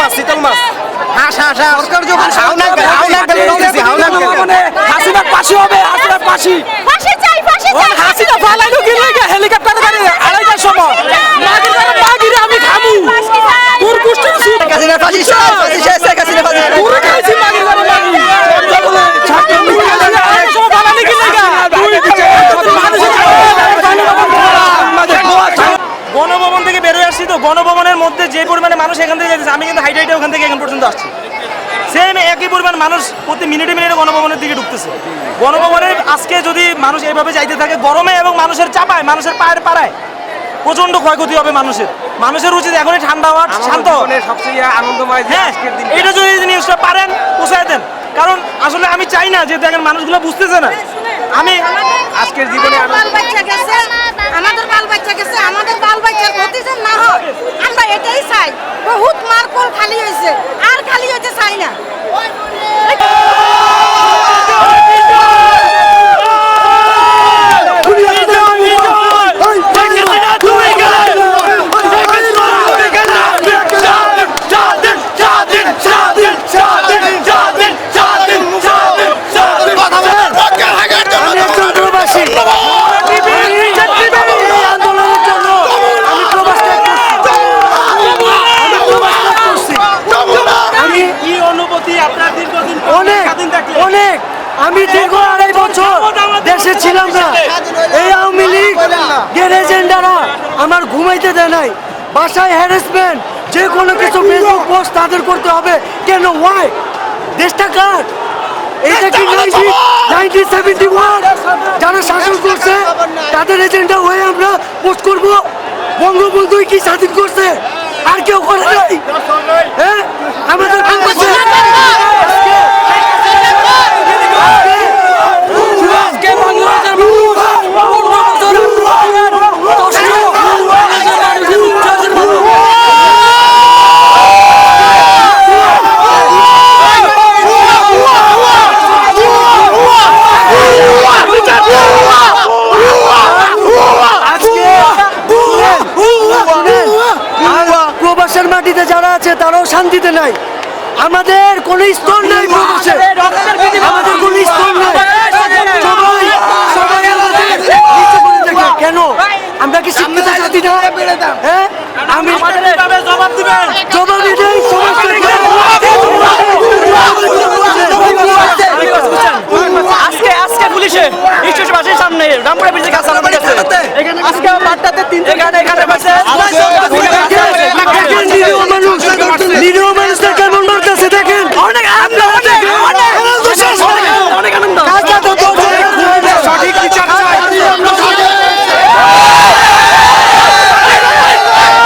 মাছ চিতল মাছ হাঁস হাঁস হাঁস সরকার যখন হাউনাক হাউনাক গেল আছে আমি কিন্তু হাইটে হাইটে ওখান থেকে এখন পর্যন্ত আসছি। সেম একই পরিমাণ মানুষ প্রতি মিনিটে মিনিটে গণভবনের দিকে ঢুকতেছে। গণভবনের আজকে যদি মানুষ এইভাবে যাইতে থাকে গরমে এবং মানুষের চাপায় মানুষের পায়ের পাড়ায় প্রচণ্ড ক্ষয়ক্ষতি হবে মানুষের। মানুষের উচিত এখনই ঠান্ডা হওয়া শান্ত। সবচেয়ে আনন্দময় হ্যাঁ এটা যদি জিনিসটা পারেন পোষায় দেন। কারণ আসলে আমি চাই না যে দেখেন মানুষগুলো বুঝতেছে না। আমি আজকের জীবনে দীর্ঘ আড়াই বছর দেশে ছিলাম না। এই আওয়ামী লীগ এজেন্ডারা আমার ঘুমাইতে দেয় নাই। বাসায় হ্যারাসমেন্ট যে কোনো কিছু ফেসবুক পোস্ট তাদের করতে হবে। কেন? ওয়াই দেশটা কার? এইটা কি নাইনটিন সেভেন্টি ওয়ান? যারা শাসন করছে তাদের এজেন্ডা হয়ে আমরা পোস্ট করব। বঙ্গবন্ধুই কি স্বাধীন করছে? আর কেউ করে নাই হ্যাঁ আমাদের বাংলাদেশে আজকে বাংলাদেশের আজকে শুনেন, আর প্রবাসের মাটিতে যারা আছে তারাও শান্তিতে নাই। আমাদের কোনো স্তর নাই আমাদের কোনো স্তর নাই। কেন আমরা কি শিক্ষিত জাতি না? হ্যাঁ? আমি জবাব দিবেন। জবাব এটাই আজকে আজকে পুলিশে স্টেশন বাসের সামনে রামপুরা ব্রিজের কাছে আমাদের কাছে আজকে বারটাতে এখানে এখানে